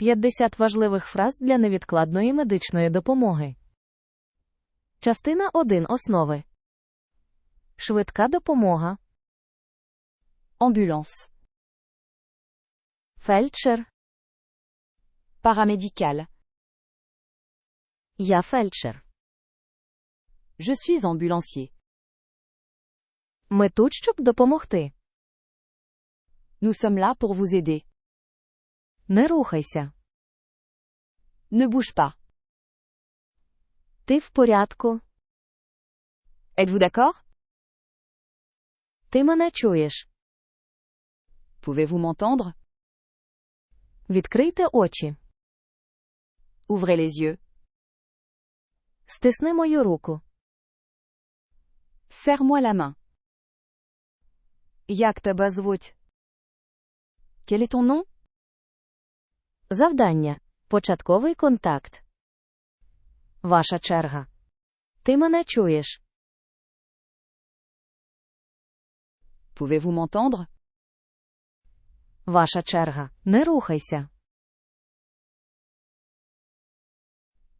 50 важливих фраз для невідкладної медичної допомоги. Частина 1 основи. Швидка допомога. Ambulance. Фельдшер. Paramédical. Я фельдшер. Je suis ambulancier. Ми тут, щоб допомогти. Nous sommes là pour vous aider. Не рухайся. Ne bouge pas. Ти в порядку. Êtes-vous d'accord Ти мене чуєш. Pouvez-vous m'entendre Відкрийте очі. Ouvrez les yeux. Стисни мою руку. Serre-moi la main. Як тебе звуть? Quel est ton nom Завдання. Початковий контакт. Ваша черга. Ти мене чуєш. Pouvez-vous m'entendre Ваша черга. Не рухайся.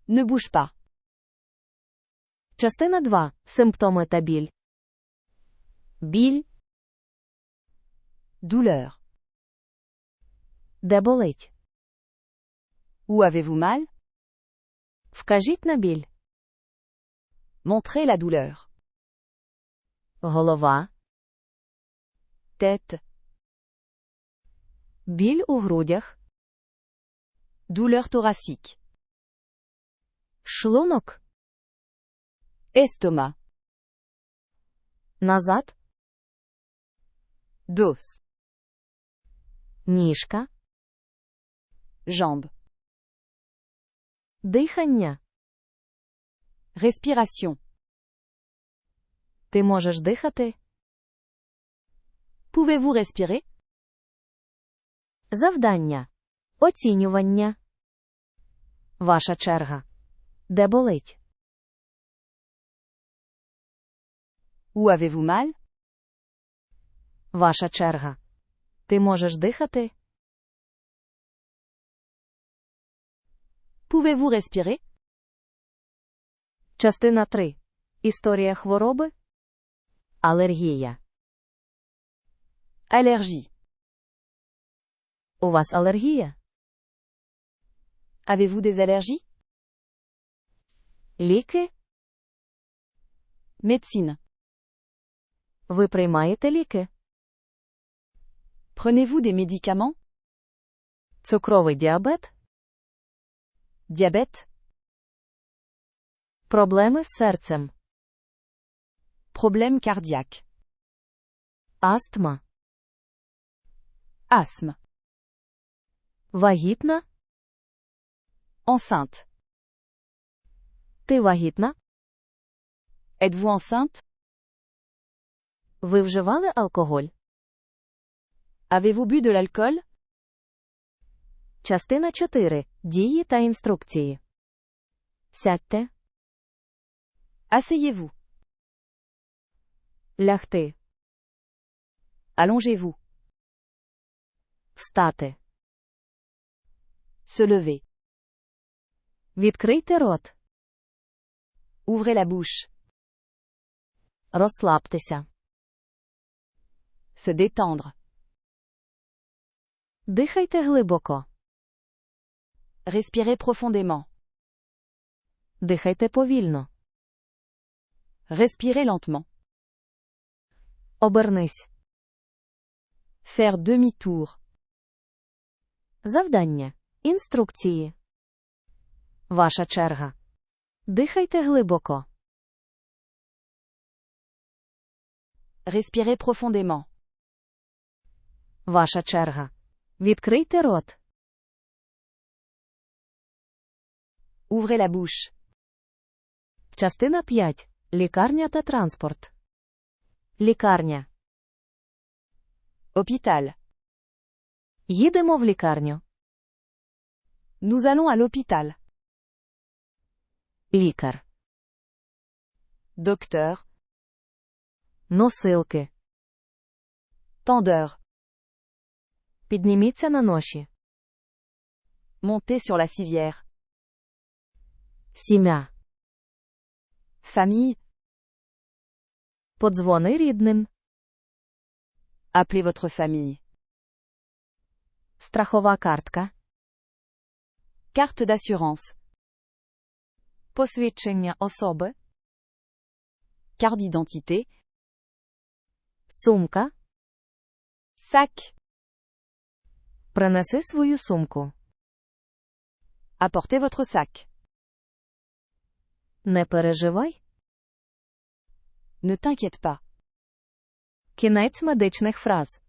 Ne bouge pas. Частина 2. Симптоми та біль. Біль. Douleur. Де болить? Où avez-vous mal Вкажіть на біль. Montrez la douleur. Голова. Tête. Біль у грудях. Douleur thoracique. Шлунок. Estomac. Назад. Dos. Ніжка. Jambes. Дихання. Respiration. Ти можеш дихати. Pouvez-vous respirer Завдання. Оцінювання. Ваша черга. Де болить? Où avez-vous mal Ваша черга. Ти можеш дихати? Pouvez-vous respirer Частина 3. Історія хвороби. Алергія. Allergie. У вас алергія? Avez-vous des allergies Ліки? Médecine. Ви приймаєте ліки? Prenez-vous des médicaments Цукровий діабет? Diabète Проблеми з серцем? Problème cardiaque Астма? Asthme Вагітна? Enceinte Ти вагітна? Êtes-vous enceinte Ви вживали алкоголь? Avez-vous bu de l'alcool Частина 4. Дії та інструкції. Сядьте. Asseyez-vous Лягти. Allongez-vous Встати. Se lever Відкрийте рот. Ouvrez la bouche Розслабтеся. Se détendre Дихайте глибоко. Respirez profondément Дихайте повільно. Respirez lentement Обернись. Faire demi-tour Завдання. Інструкції. Ваша черга. Дихайте глибоко. Respirez profondément Ваша черга. Відкрийте рот. Ouvrez la bouche Частина 5. Лікарня та транспорт. Лікарня. Hôpital Їдемо в лікарню. Nous allons à l'hôpital Лікар. Docteur Носилки. Tendeur Підніміться на ноші. Monter sur la civière. Сім'я. Famille. Подзвони рідним. Appelez votre famille. Страхова картка. Carte d'assurance. Посвідчення особи. Carte d'identité. Сумка. Sac. Принеси свою сумку. Apportez votre sac. Не переживай. Не t'inquiète pas. Кінець медичних фраз.